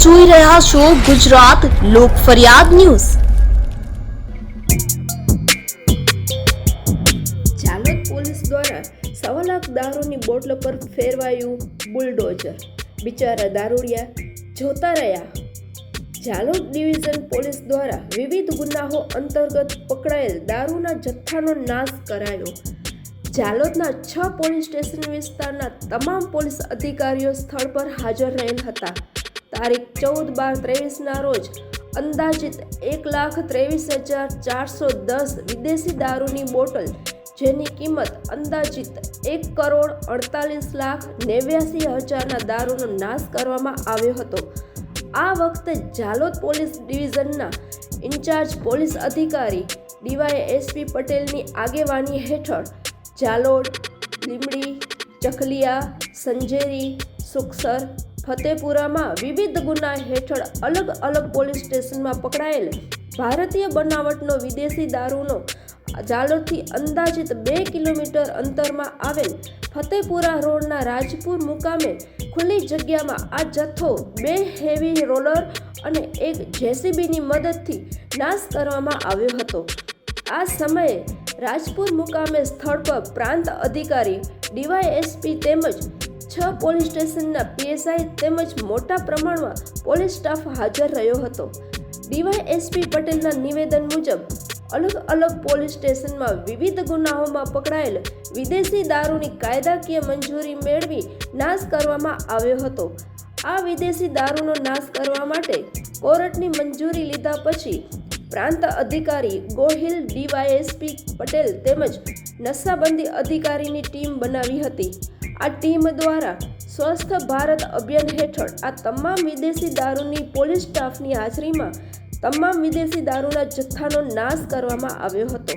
જોઈ રહ્યા છો ગુજરાત લોક ફરિયાદ ન્યૂઝ. જાલોદ પોલીસ દ્વારા સવા લાખ દારૂની બોટલ પર ફેરવાયું બુલડોઝર. બિચારા દારૂડિયા જોતા રહ્યા. જાલોદ ડિવિઝન પોલીસ દ્વારા વિવિધ ગુનાઓ અંતર્ગત પકડાયેલ દારૂના જથ્થાનો નાશ કરાયો. જાલોદના છ પોલીસ સ્ટેશન વિસ્તારના તમામ પોલીસ અધિકારીઓ સ્થળ પર હાજર રહેલ હતા. તારીખ ચૌદ બાર ત્રેવીસના રોજ અંદાજિત એક લાખ ત્રેવીસ હજાર ચારસો દસ વિદેશી દારૂની બોટલ, જેની કિંમત અંદાજિત એક કરોડ અડતાલીસ લાખ નેવ્યાસી હજારના દારૂનો નાશ કરવામાં આવ્યો હતો. આ વખતે જાલોદ પોલીસ ડિવિઝનના ઇન્ચાર્જ પોલીસ અધિકારી ડીવાય એસપી પટેલની આગેવાની હેઠળ જાલોડ લીમડી, ચખલિયા, સંજેરી, સુખસર ફતેપુરામાં વિવિધ ગુના હેઠળ અલગ અલગ પોલીસ સ્ટેશનમાં પકડાયેલ ભારતીય બનાવટનો વિદેશી દારૂનો જાલોદથી અંદાજિત બે કિલોમીટર અંતરમાં આવેલ ફતેપુરા રોડના રાજપુર મુકામે ખુલ્લી જગ્યામાં આ જથ્થો બે હેવી રોલર અને એક જેસીબીની મદદથી નાશ કરવામાં આવ્યો હતો. આ સમયે રાજપુર મુકામે સ્થળ પર પ્રાંત અધિકારી ડીવાયએસપી તેમજ છ પોલીસ સ્ટેશનના પીએસઆઈ તેમજ મોટા પ્રમાણમાં પોલીસ સ્ટાફ હાજર રહ્યો હતો. ડીવાયએસપી પટેલના નિવેદન મુજબ, અલગ અલગ પોલીસ સ્ટેશનમાં વિવિધ ગુનાઓમાં પકડાયેલ વિદેશી દારૂની કાયદાકીય મંજૂરી મેળવી નાશ કરવામાં આવ્યો હતો. આ વિદેશી દારૂનો નાશ કરવા માટે કોર્ટની મંજૂરી લીધા પછી પ્રાંત અધિકારી ગોહિલ ડીવાયએસપી પટેલ તેમજ નશાબંધી અધિકારીની ટીમ બનાવી હતી. આ ટીમ દ્વારા સ્વસ્થ ભારત અભિયાન હેઠળ આ તમામ વિદેશી દારૂની પોલીસ સ્ટાફની હાજરીમાં તમામ વિદેશી દારૂના જથ્થાનો નાશ કરવામાં આવ્યો હતો.